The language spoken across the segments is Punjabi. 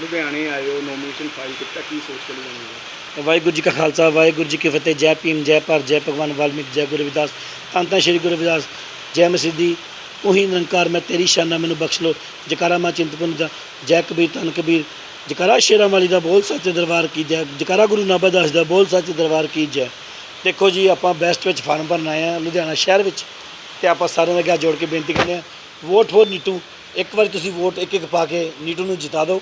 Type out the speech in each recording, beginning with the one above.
ਲੁਧਿਆਣੇ ਆਏ ਨੋਮੀਨੇਸ਼ਨ ਫਾਈਲ ਕੀਤਾ, ਕੀ ਸੋਚ ਕੇ ਲੁਧਿਆਣੇ ਆਏ ਵਾਹਿਗੁਰੂ ਜੀ ਕਾ ਖਾਲਸਾ, ਵਾਹਿਗੁਰੂ ਜੀ ਕੀ ਫਤਿਹ, ਜੈ ਭੀਮ, ਜੈ ਭਾਰਤ, ਜੈ ਭਗਵਾਨ, ਵਾਲਮੀਕ, ਜੈ ਗੁਰੂ ਰਵਿਦਾਸ ਧੰਨ ਧੰਨ ਸ਼੍ਰੀ ਗੁਰੂ ਰਵਿਦਾਸ, ਜੈ ਮਸੀਦੀ ਉਹੀ ਨਿਰੰਕਾਰ ਮੈਂ ਤੇਰੀ ਸ਼ਾਨਾ ਮੈਨੂੰ ਬਖਸ਼ ਲੋ ਜਕਾਰਾ ਮਾ ਚਿੰਤਪੁਨ ਦਾ, ਜੈ ਕਬੀਰ, ਧੰਨ ਕਬੀਰ, ਜਕਾਰਾ ਸ਼ੇਰਾਂ ਵਾਲੀ ਦਾ ਬੋਲ ਸੱਚ ਦਰਬਾਰ ਕੀ ਜੈ, ਜਕਾਰਾ ਗੁਰੂ ਨਾਭਾ ਦਾਸ ਦਾ ਬੋਲ ਸੱਚ ਦਰਬਾਰ ਕੀ ਜੈ। ਦੇਖੋ ਜੀ, ਆਪਾਂ ਬੈਸਟ ਵਿੱਚ ਫਾਰਮ ਭਰਨ ਆਏ ਆ ਲੁਧਿਆਣਾ ਸ਼ਹਿਰ ਵਿੱਚ, ਤੇ ਆਪਾਂ ਸਾਰਿਆਂ ਦੇ ਅੱਗੇ ਹੱਥ ਜੋੜ ਕੇ ਬੇਨਤੀ ਕਰਦੇ ਆ ਵੋਟ ਫੋਰ ਨੀਟੂ, ਇੱਕ ਵਾਰੀ ਤੁਸੀਂ ਵੋਟ ਇੱਕ ਇੱਕ ਪਾ ਕੇ ਨੀਟੂ ਨੂੰ ਜਿਤਾ ਦਿਓ।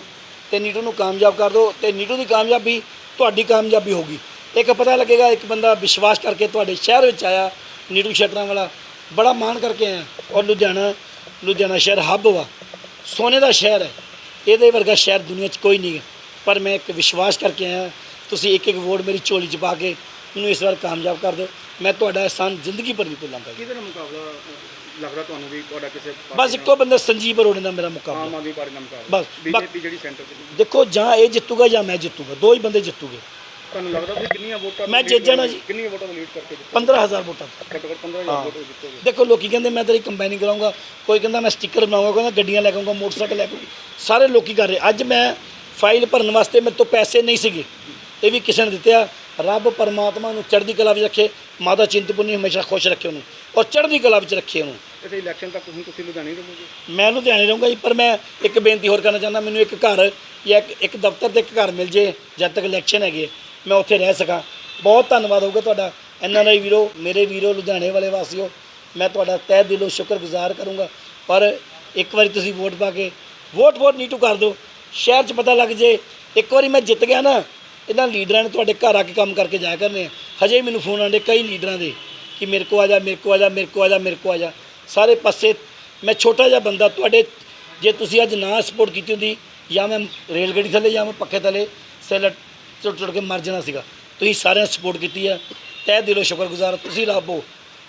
ਤੇ ਨੀਟੂ ਨੂੰ ਕਾਮਯਾਬ ਕਰ ਦਿਓ ਤੇ ਨੀਟੂ ਦੀ ਕਾਮਯਾਬੀ ਤੁਹਾਡੀ ਕਾਮਯਾਬੀ ਹੋਗੀ ਇੱਕ ਪਤਾ ਲੱਗੇਗਾ ਇੱਕ ਬੰਦਾ ਵਿਸ਼ਵਾਸ ਕਰਕੇ ਤੁਹਾਡੇ ਸ਼ਹਿਰ ਵਿੱਚ ਆਇਆ, ਨੀਟੂ ਸ਼ਟਰਾਂ ਵਾਲਾ। ਬੜਾ ਮਾਣ ਕਰਕੇ ਆਇਆ। ਔਰ ਲੁਧਿਆਣਾ ਲੁਧਿਆਣਾ ਸ਼ਹਿਰ ਹੱਬ ਵਾ। ਸੋਨੇ ਦਾ ਸ਼ਹਿਰ ਹੈ। ਇਹਦੇ ਵਰਗਾ ਸ਼ਹਿਰ ਦੁਨੀਆ 'ਚ ਕੋਈ ਨਹੀਂ ਹੈ। ਪਰ ਮੈਂ ਇੱਕ ਵਿਸ਼ਵਾਸ ਕਰਕੇ ਆਇਆ, ਤੁਸੀਂ ਇੱਕ ਇੱਕ ਵੋਟ ਮੇਰੀ ਝੋਲੀ 'ਚ ਪਾ ਕੇ ਮੈਨੂੰ ਇਸ ਵਾਰ ਕਾਮਯਾਬ ਕਰ ਦਿਓ। ਮੈਂ ਤੁਹਾਡਾ ਅਹਿਸਾਨ ਜ਼ਿੰਦਗੀ ਭਰ ਨਹੀਂ ਭੁੱਲਾਂਗਾ ਕਿਹਦੇ ਨਾਲ ਮੁਕਾਬਲਾ ਲੱਗਦਾ ਤੁਹਾਨੂੰ ਵੀ ਤੁਹਾਡਾ ਕਿਸੇ ਬਸ ਇੱਕੋ ਬੰਦਾ ਸੰਜੀਵ ਅਰੋੜੇ ਦਾ ਮੇਰਾ ਮੁਕਾਬਲਾ ਆਮ ਆਦਮੀ ਪਾਰਟੀ ਨਾਲ ਮੁਕਾਬਲਾ ਬਸ, ਬੀਜੇਪੀ ਜਿਹੜੀ ਸੈਂਟਰ 'ਚ ਦੇਖੋ ਜਾਂ ਇਹ ਜਿੱਤੂਗਾ ਜਾਂ ਮੈਂ ਜਿੱਤੂਗਾ ਦੋ ਹੀ ਬੰਦੇ ਜਿੱਤੂਗੇ ਤੁਹਾਨੂੰ ਲੱਗਦਾ ਤੁਸੀਂ ਕਿੰਨੀਆਂ ਵੋਟਾਂ ਮੈਂ ਤੋਂ ਜਿੱਤ lead ਜਾਣਾ ਕਰੋਗੇ? ਜੀ। ਕਿੰਨੀਆਂ ਵੋਟਾਂ ਤੋਂ ਲੀਡ ਕਰਕੇ ਜਿੱਤੋਗੇ? 15000 ਵੋਟਾਂ ਘੱਟੋ ਘੱਟ 15000 ਹਾਂ। ਵੋਟ ਜਿੱਤੋਗੇ ਦੇਖੋ ਲੋਕੀ ਕਹਿੰਦੇ ਮੈਂ ਤੇਰੀ ਕੰਬਾਈਨਿੰਗ ਕਰਾਉਂਗਾ ਕੋਈ ਕਹਿੰਦਾ ਮੈਂ ਸਟicker ਬਣਾਉਂਗਾ ਕੋਈ ਕਹਿੰਦਾ ਗੱਡੀਆਂ ਲੈ ਕੇ ਆਉਂਗਾ ਮੋਟਰਸਾਈਕਲ ਲੈ ਕੇ ਆਊਂਗਾ। ਸਾਰੇ ਲੋਕੀ ਕਰ ਰਹੇ ਅੱਜ ਮੈਂ ਫਾਈਲ ਭਰਨ ਵਾਸਤੇ ਮੇਰੇ ਤੋਂ ਪੈਸੇ ਨਹੀਂ ਸੀਗੇ ਇਹ ਵੀ ਕਿਸੇ ਨੇ ਦਿੱਤੇ ਆ ਰੱਬ ਪਰਮਾਤਮਾ ਨੂੰ ਚੜ੍ਹਦੀ ਕਲਾ ਵਿੱਚ ਰੱਖੇ ਮਾਤਾ ਚਿੰਤਪੁਰਨੀ ਹਮੇਸ਼ਾ ਖੁਸ਼ ਰੱਖੇ ਉਹਨੂੰ ਔਰ ਚੜ੍ਹਦੀ ਕਲਾ ਵਿੱਚ ਰੱਖੇ ਉਹਨੂੰ। ਤੇ ਇਲੈਕਸ਼ਨ ਤੱਕ ਹੁਣ ਤੁਸੀਂ ਲੁਧਿਆਣੇ ਰਹੋਗੇ? ਮੈਂ ਲੁਧਿਆਣੇ ਰਹੂੰਗਾ ਜੀ ਪਰ ਮੈਂ ਇੱਕ ਬੇਨਤੀ ਹੋਰ ਕਰਨਾ ਚਾਹੁੰਦਾ ਮੈਨੂੰ ਇੱਕ ਘਰ ਜਾਂ ਇੱਕ ਇੱਕ ਦਫ਼ਤਰ ਤੇ ਇੱਕ ਘਰ ਮਿਲ ਜੇ ਜਦ ਤੱਕ ਇਲੈਕਸ਼ਨ ਹੈਗੇ ਮੈਂ ਉੱਥੇ ਰਹਿ ਸਕਾਂ। ਬਹੁਤ ਧੰਨਵਾਦ ਹੋਊਗਾ ਤੁਹਾਡਾ। ਐਨ ਆਈ ਵੀਰੋ ਮੇਰੇ ਵੀਰੋ ਲੁਧਿਆਣੇ ਵਾਲੇ ਵਾਸੀਓ ਮੈਂ ਤੁਹਾਡਾ ਤਹਿ ਦਿਲੋਂ ਸ਼ੁਕਰਗੁਜ਼ਾਰ ਕਰੂੰਗਾ। ਪਰ ਇੱਕ ਵਾਰੀ ਤੁਸੀਂ ਵੋਟ ਪਾ ਕੇ ਵੋਟ ਵੋਟ ਨੀਟੂ ਕਰ ਦਿਓ। ਸ਼ਹਿਰ 'ਚ ਪਤਾ ਲੱਗ ਜੇ ਇੱਕ ਵਾਰੀ ਮੈਂ ਜਿੱਤ ਗਿਆ ਨਾ ਇਹਨਾਂ ਲੀਡਰਾਂ ਨੇ ਤੁਹਾਡੇ ਘਰ ਆ ਕੇ ਕੰਮ ਕਰਕੇ ਜਾਇਆ ਕਰਨੇ ਆ। ਹਜੇ ਮੈਨੂੰ ਫੋਨ ਆਉਂਦੇ ਕਈ ਲੀਡਰਾਂ ਦੇ ਕਿ ਮੇਰੇ ਕੋ ਆ ਜਾ, ਮੇਰੇ ਕੋ ਆ ਜਾ, ਮੇਰੇ ਕੋ ਆ ਜਾ, ਮੇਰੇ ਕੋ ਆ ਜਾ। ਸਾਰੇ ਪਾਸੇ ਮੈਂ ਛੋਟਾ ਜਿਹਾ ਬੰਦਾ, ਤੁਹਾਡੇ ਜੇ ਤੁਸੀਂ ਅੱਜ ਨਾ ਸਪੋਰਟ ਕੀਤੀ ਹੁੰਦੀ, ਜਾਂ ਮੈਂ ਰੇਲ ਗੱਡੀ ਥੱਲੇ ਜਾਂ ਮੈਂ ਪੱਖੇ ਥੱਲੇ ਸੈਲ ਟੁੱਟ ਟੁੱਟ ਕੇ ਮਰ ਜਾਣਾ ਸੀਗਾ। ਤੁਸੀਂ ਸਾਰਿਆਂ ਨੇ ਸਪੋਰਟ ਕੀਤੀ ਆ। ਤਹਿ ਦਿਲੋਂ ਸ਼ੁਕਰਗੁਜ਼ਾਰ, ਤੁਸੀਂ ਰੱਬ ਹੋ।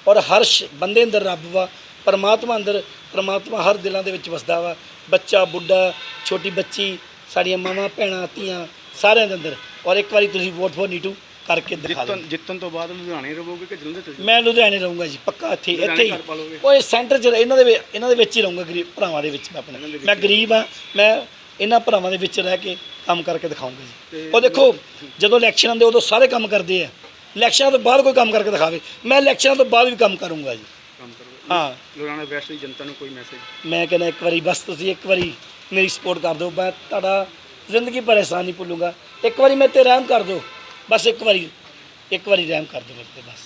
ਔਰ ਹਰ ਸ਼- ਬੰਦੇ ਅੰਦਰ ਰੱਬ ਵਾ। ਪਰਮਾਤਮਾ ਅੰਦਰ, ਪਰਮਾਤਮਾ ਹਰ ਦਿਲਾਂ ਦੇ ਵਿੱਚ ਵਸਦਾ ਵਾ। ਬੱਚਾ, ਬੁੱਢਾ, ਛੋਟੀ ਬੱਚੀ, ਸਾਡੀਆਂ ਮਾਵਾਂ, ਭੈਣਾਂ, ਧੀਆਂ, ਸਾਰਿਆਂ ਦੇ ਅੰਦਰ। ਔਰ ਇੱਕ ਵਾਰੀ ਤੁਸੀਂ ਵੋਟ ਫੋਰ ਨੀਟੂ ਕਰਕੇ ਦਿਖਾ ਦਿਓ। ਜਿੱਤਣ ਜਿੱਤਣ ਤੋਂ ਬਾਅਦ ਲੁਧਿਆਣੇ ਰਹੋਗੇ ਕਿ ਜਲੰਧਰ ਚਲੇ ਮੈਂ ਲੁਧਿਆਣੇ ਰਹੂੰਗਾ ਜੀ ਪੱਕਾ ਇੱਥੇ ਇੱਥੇ ਹੀ। ਘਰ ਲਓਗੇ? ਓਏ ਸੈਂਟਰ 'ਚ ਇਹਨਾਂ ਦੇ ਵਿੱਚ- ਇਹਨਾਂ ਦੇ ਵਿੱਚ ਹੀ ਰਹੂੰਗਾ ਗਰੀਬ ਭਰਾਵਾਂ ਦੇ ਵਿੱਚ ਮੈਂ ਆਪਣੇ। ਮੈਂ ਗਰੀਬ ਆ ਮੈਂ ਇਹਨਾਂ ਭਰਾਵਾਂ ਦੇ ਵਿੱਚ ਰਹਿ ਕੇ ਕੰਮ ਕਰਕੇ ਦਿਖਾਊਂਗਾ ਜੀ। ਉਹ ਦੇਖੋ ਜਦੋਂ ਇਲੈਕਸ਼ਨ ਆਉਂਦੇ ਉਦੋਂ ਸਾਰੇ ਕੰਮ ਕਰਦੇ ਆ। ਇਲੈਕਸ਼ਨਾਂ ਤੋਂ ਬਾਅਦ ਕੋਈ ਕੰਮ ਕਰਕੇ ਦਿਖਾਵੇ। ਮੈਂ ਇਲੈਕਸ਼ਨਾਂ ਤੋਂ ਬਾਅਦ ਵੀ ਕੰਮ ਕਰੂੰਗਾ ਜੀ। ਕੰਮ ਕਰੋਗੇ ਹਾਂ। ਲੁਧਿਆਣਾ ਵੈਸਟ ਦੀ ਜਨਤਾ ਨੂੰ ਕੋਈ ਮੈਸੇਜ ਮੈਂ ਕਹਿੰਦਾ ਇੱਕ ਵਾਰੀ ਬਸ ਤੁਸੀਂ ਇੱਕ ਵਾਰੀ ਮੇਰੀ ਸਪੋਰਟ ਕਰ ਦਿਓ। ਮੈਂ ਤੁਹਾਡਾ ਜ਼ਿੰਦਗੀ ਭਰ ਅਹਿਸਾਨ ਨਹੀਂ ਭੁੱਲੂੰਗਾ। ਇੱਕ ਵਾਰੀ ਮੇਰੇ ਤੇ ਰਹਿਮ ਕਰ ਦਿਓ। ਬਸ ਇੱਕ ਵਾਰੀ ਇੱਕ ਵਾਰੀ ਰਹਿਮ ਕਰ ਦਿਓ ਮੇਰੇ ਤੇ ਬਸ।